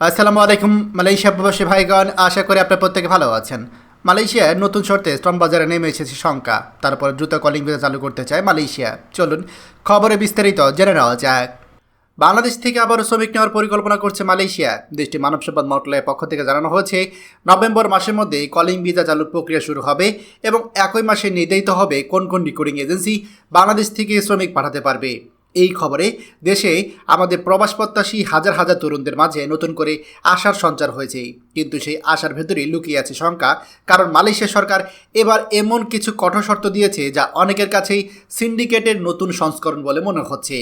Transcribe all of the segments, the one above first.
আসসালামু আলাইকুম, মালয়েশিয়া প্রবাসী ভাইগণ, আশা করি আপনার প্রত্যেকে ভালো আছেন। মালয়েশিয়ায় নতুন শর্তে শ্রম বাজারে নেমে এসেছে শঙ্কা। তারপর দ্রুত কলিং ভিসা চালু করতে চায় মালয়েশিয়া। চলুন, খবরে বিস্তারিত জেনে নেওয়া যাক। বাংলাদেশ থেকে আবারও শ্রমিক নেওয়ার পরিকল্পনা করছে মালয়েশিয়া। দেশটির মানব সম্পদ মন্ত্রণালয়ের পক্ষ থেকে জানানো হয়েছে, নভেম্বর মাসের মধ্যে কলিং ভিসা চালুর প্রক্রিয়া শুরু হবে এবং একই মাসে নির্ধারিত হবে কোন কোন রিক্রুটিং এজেন্সি বাংলাদেশ থেকে শ্রমিক পাঠাতে পারবে। এই খবরে দেশে আমাদের প্রবাস প্রত্যাশী হাজার হাজার তরুণদের মাঝে নতুন করে আশার সঞ্চার হয়েছে। কিন্তু সেই আশার ভেতরে লুকিয়ে আছে শঙ্কা। কারণ মালয়েশিয়া সরকার এবার এমন কিছু কঠোর শর্ত দিয়েছে যা অনেকের কাছেই সিন্ডিকেটের নতুন সংস্করণ বলে মনে হচ্ছে।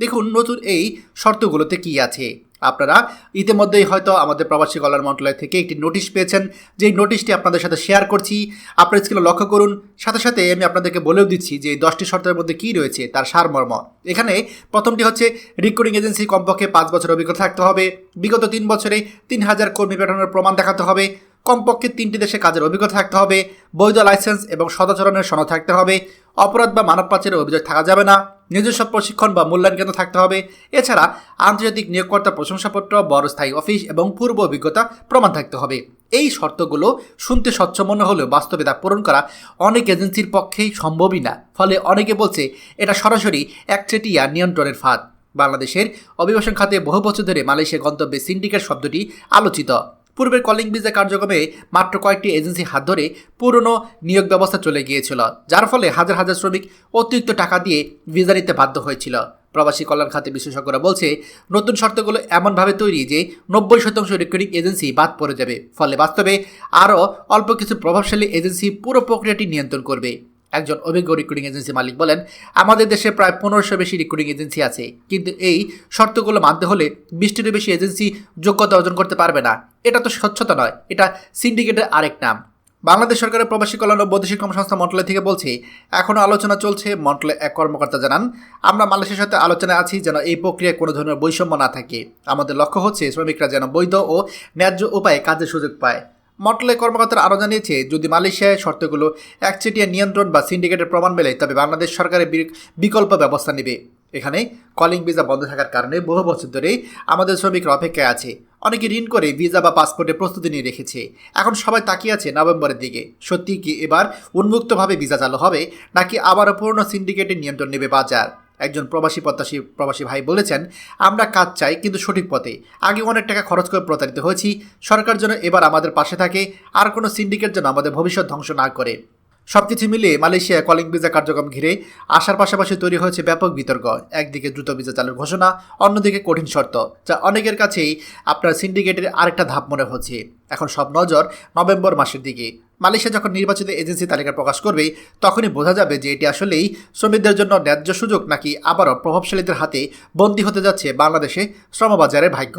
দেখুন, নতুন এই শর্তগুলোতে কী আছে। আপনারা ইতিমধ্যেই হয়তো আমাদের প্রবাসী কল্যাণ মন্ত্রণালয় থেকে একটি নোটিশ পেয়েছেন। যেই নোটিশটি আপনাদের সাথে শেয়ার করছি, আপনার স্ক্রিনে লক্ষ্য করুন। সাথে সাথে আমি আপনাদেরকে বলেও দিচ্ছি যে এই দশটি শর্তের মধ্যে কী রয়েছে, তার সারমর্ম। এখানে প্রথমটি হচ্ছে রিক্রুটিং এজেন্সি কমপক্ষে পাঁচ বছর অভিজ্ঞতা থাকতে হবে। বিগত তিন বছরে তিন হাজার কর্মী পাঠানোর প্রমাণ দেখাতে হবে। কমপক্ষে তিনটি দেশে কাজের অভিজ্ঞতা থাকতে হবে। বৈধ লাইসেন্স এবং সদাচরণের সনদ থাকতে হবে। অপরাধ বা মানব পাচারের অভিযোগ থাকা যাবে না। নিজস্ব প্রশিক্ষণ বা মূল্যায়ন কেন্দ্র থাকতে হবে। এছাড়া আন্তর্জাতিক নিয়োগকর্তা প্রশংসাপত্র, বড় স্থায়ী অফিস এবং পূর্ব অভিজ্ঞতা প্রমাণ থাকতে হবে। এই শর্তগুলো শুনতে স্বচ্ছ মনে হলেও বাস্তবে তা পূরণ করা অনেক এজেন্সির পক্ষেই সম্ভবই না। ফলে অনেকে বলছে, এটা সরাসরি একচেটিয়া নিয়ন্ত্রণের ফাঁদ। বাংলাদেশের অভিবাসন খাতে বহু বছর ধরে মালয়েশিয়া গন্তব্যে সিন্ডিকেট শব্দটি আলোচিত। পূর্বের কলিং ভিসা কার্যক্রমে মাত্র কয়েকটি এজেন্সি হাত ধরে পুরনো নিয়োগ ব্যবস্থা চলে গিয়েছিল, যার ফলে হাজার হাজার শ্রমিক অতিরিক্ত টাকা দিয়ে ভিসা নিতে বাধ্য হয়েছিল। প্রবাসী কল্যাণ খাতে বিশেষজ্ঞরা বলছে, নতুন শর্তগুলো এমনভাবে তৈরি যে নব্বই শতাংশ রিক্রুটিং এজেন্সি বাদ পড়ে যাবে। ফলে বাস্তবে আরও অল্প কিছু প্রভাবশালী এজেন্সি পুরো প্রক্রিয়াটি নিয়ন্ত্রণ করবে। একজন অভিজ্ঞ রিক্রুটিং এজেন্সি মালিক বলেন, আমাদের দেশে প্রায় পনেরোশো বেশি রিক্রুটিং এজেন্সি আছে, কিন্তু এই শর্তগুলো মানতে হলে বিশটিরও বেশি এজেন্সি যোগ্যতা অর্জন করতে পারবে না। এটা তো স্বচ্ছতা নয়, এটা সিন্ডিকেটের আরেক নাম। বাংলাদেশ সরকারের প্রবাসী কল্যাণ ও বৈদেশিক কর্মসংস্থা মন্ত্রণালয় থেকে বলছে এখনও আলোচনা চলছে। মন্ত্রণালয় এক কর্মকর্তা জানান, আমরা মালয়েশিয়ার সাথে আলোচনায় আছি যেন এই প্রক্রিয়ায় কোনো ধরনের বৈষম্য না থাকে। আমাদের লক্ষ্য হচ্ছে শ্রমিকরা যেন বৈধ ও ন্যায্য উপায়ে কাজের সুযোগ পায়। মন্ত্রণালয় কর্মকর্তারা আরও জানিয়েছে, যদি মালয়েশিয়ায় শর্তগুলো একচেটিয়া নিয়ন্ত্রণ বা সিন্ডিকেটের প্রমাণ মেলে, তবে বাংলাদেশ সরকারের বিকল্প ব্যবস্থা নেবে। এখানে কলিং ভিসা বন্ধ থাকার কারণে বহু বছর ধরে আমাদের শ্রমিকরা অপেক্ষায় আছে। অনেকে ঋণ করে ভিসা বা পাসপোর্টে প্রস্তুতি নিয়ে রেখেছে। এখন সবাই তাকিয়ে আছে নভেম্বরের দিকে। সত্যি কি এবার উন্মুক্তভাবে ভিসা চালু হবে, নাকি আবারও পূর্ণ সিন্ডিকেটের নিয়ন্ত্রণ নেবে বাজার? একজন প্রবাসী প্রত্যাশী প্রবাসী ভাই বলেছেন, আমরা কাজ চাই কিন্তু সঠিক পথে। আগে অনেক টাকা খরচ করে প্রতারিত হয়েছি। সরকার যেন এবার আমাদের পাশে থাকে। আর কোনো সিন্ডিকেট যেন আমাদের ভবিষ্যৎ ধ্বংস না করে। সবকিছু মিলিয়ে মালয়েশিয়া কলিং ভিসা কার্যক্রম ঘিরে আসার পাশাপাশি তৈরি হয়েছে ব্যাপক বিতর্ক। একদিকে দ্রুত ভিসা চালুর ঘোষণা, অন্যদিকে কঠিন শর্ত, যা অনেকের কাছেই আপনার সিন্ডিকেটের আরেকটা ধাপ মনে হচ্ছে। এখন সব নজর নভেম্বর মাসের দিকে। মালয়েশিয়া যখন নির্বাচিত এজেন্সি তালিকা প্রকাশ করবে, তখনই বোঝা যাবে যে এটি আসলেই শ্রমিকদের জন্য ন্যায্য সুযোগ নাকি আবারও প্রভাবশালীদের হাতে বন্দী হতে যাচ্ছে বাংলাদেশে শ্রমবাজারের ভাগ্য।